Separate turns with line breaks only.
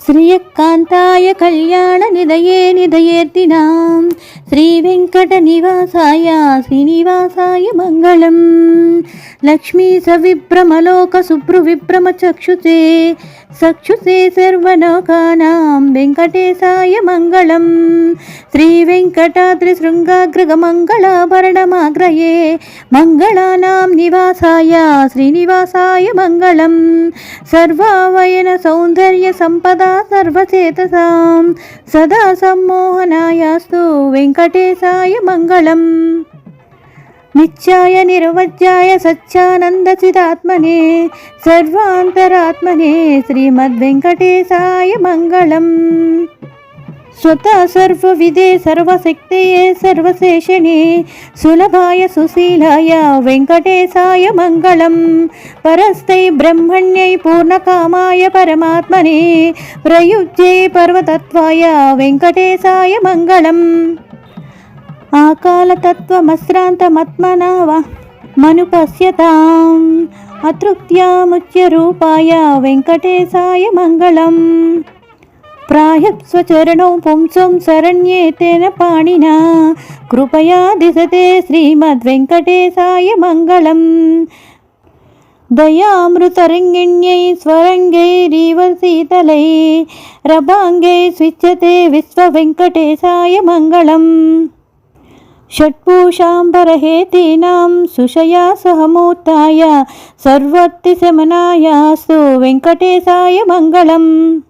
శ్రీయకాంతాయ కళ్యాణ నిదయే నిదయేర్తినాం శ్రీ వెంకట నివాసాయ శ్రీనివాసాయ మంగళం లక్ష్మీ సవిభ్రమలోక సుభ్రు విభ్రమ చక్షుసే చక్షుసే సర్వలోకానాం వెంకటేశాయ మంగళం శ్రీ వెంకటాద్రి శృంగాగ్రగ మంగళాభరణమాగ్రయే మంగళానాం నివాసాయ శ్రీనివాసాయ మంగళం సర్వావయన సౌందర్య సంపద సర్వచేతసాం. సదా సమ్మోహనాయాస్తు వెంకటేశాయ మంగళం. నిత్యాయ నిర్వజ్యాయ సచ్చానందచిదాత్మనే సర్వాంతరాత్మనే శ్రీమద్వెంకటేశాయ మంగళం. స్వత సర్వవిదే సర్వశక్తయే సర్వశేషణే. సులభాయ సుశీలాయ వెంకటేశాయ మంగళం. పరస్థై బ్రహ్మణ్యై పూర్ణకామాయ పరమాత్మనే. ప్రయుజ్యే పర్వతత్వాయ వెంకటేశాయ మంగళం. ఆకాలతత్వమశ్రాంతమత్మనావ మనుపశ్యతాం. అతృప్త్యాముచ్యరూపాయ వెంకటేశాయ మంగళం. ప్రాయస్వచరణौ పుంసం శరణ్యేతేన పాణినా కృపయా దిశతే శ్రీమద్వెంకటేశాయ మంగళం దయామృతరంగిణ్యై స్వరంగైరీవ శీతలై రభాంగై స్విచ్యతే విశ్వవెంకటేశాయ మంగళం షట్పూషాంబరహేతీనాం సుషయా సహమూర్తాయ సర్వర్తిశమనాయాస్తు వెంకటేశాయ మంగళం శ్రీవైకుంఠ విరక్తాయ